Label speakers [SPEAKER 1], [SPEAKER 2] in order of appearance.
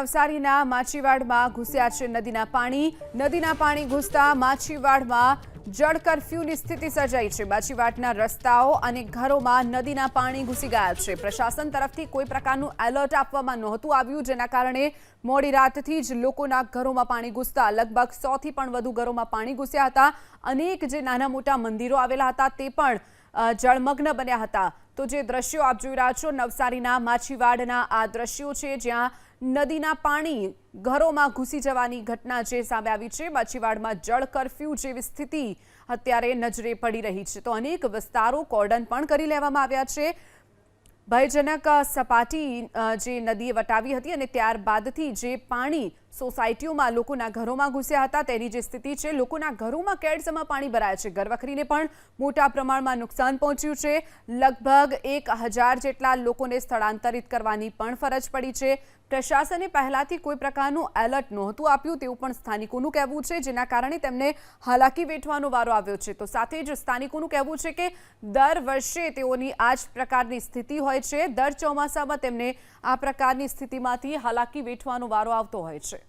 [SPEAKER 1] નવસારીના માછીવાડમાં ઘૂસ્યા છે નદીના પાણી. નદીના પાણી ઘૂસતા માછીવાડમાં જળ કરફ્યુની સ્થિતિ સર્જાઈ છે. માછીવાડના રસ્તાઓ અને ઘરોમાં નદીના પાણી ઘૂસી ગયા છે. પ્રશાસન તરફથી કોઈ પ્રકારનું એલર્ટ આપવામાં નહોતું આવ્યું, જેના કારણે મોડી રાતથી જ લોકોના ઘરોમાં પાણી ઘૂસતા. લગભગ સોથી પણ વધુ ઘરોમાં પાણી ઘૂસ્યા હતા. અનેક જે નાના મોટા મંદિરો આવેલા હતા, તે પણ જળમગ્ન બન્યા હતા. તો જે દ્રશ્યો આપ જોઈ રહ્યા છો, નવસારીના માછીવાડના આ દ્રશ્યો છે, જ્યાં નદીના પાણી ઘરોમાં ઘૂસી જવાની ઘટના જે સામે આવી છે, માછીવાડમાં જળ કરફ્યુ જેવી સ્થિતિ અત્યારે નજરે પડી રહી છે. તો અનેક વિસ્તારો કોર્ડન પણ કરી લેવામાં આવ્યા છે. ભયજનક સપાટી જે નદીએ વટાવી હતી અને ત્યારબાદથી જે પાણી સોસાયટીઓમાં લોકોના ઘરોમાં ઘૂસ્યા હતા, તેની જે સ્થિતિ છે, લોકોના ઘરોમાં કેડસમાં પાણી ભરાયા છે. ઘરવખરીને પણ મોટા પ્રમાણમાં નુકસાન પહોંચ્યું છે. લગભગ એક હજાર જેટલા લોકોને સ્થળાંતરિત કરવાની પણ ફરજ પડી છે. પ્રશાસને પહેલાથી કોઈ પ્રકારનું એલર્ટ નહોતું આપ્યું, તેવું પણ સ્થાનિકોનું કહેવું છે, જેના કારણે તેમને હાલાકી વેઠવાનો વારો આવ્યો છે. તો સાથે જ સ્થાનિકોનું કહેવું છે કે, દર વર્ષે તેઓની આ જ પ્રકારની સ્થિતિ છે. દર ચોમાસામાં તેમને આ પ્રકારની સ્થિતિમાંથી હાલાકી વેઠવાનો વારો આવતો હોય છે.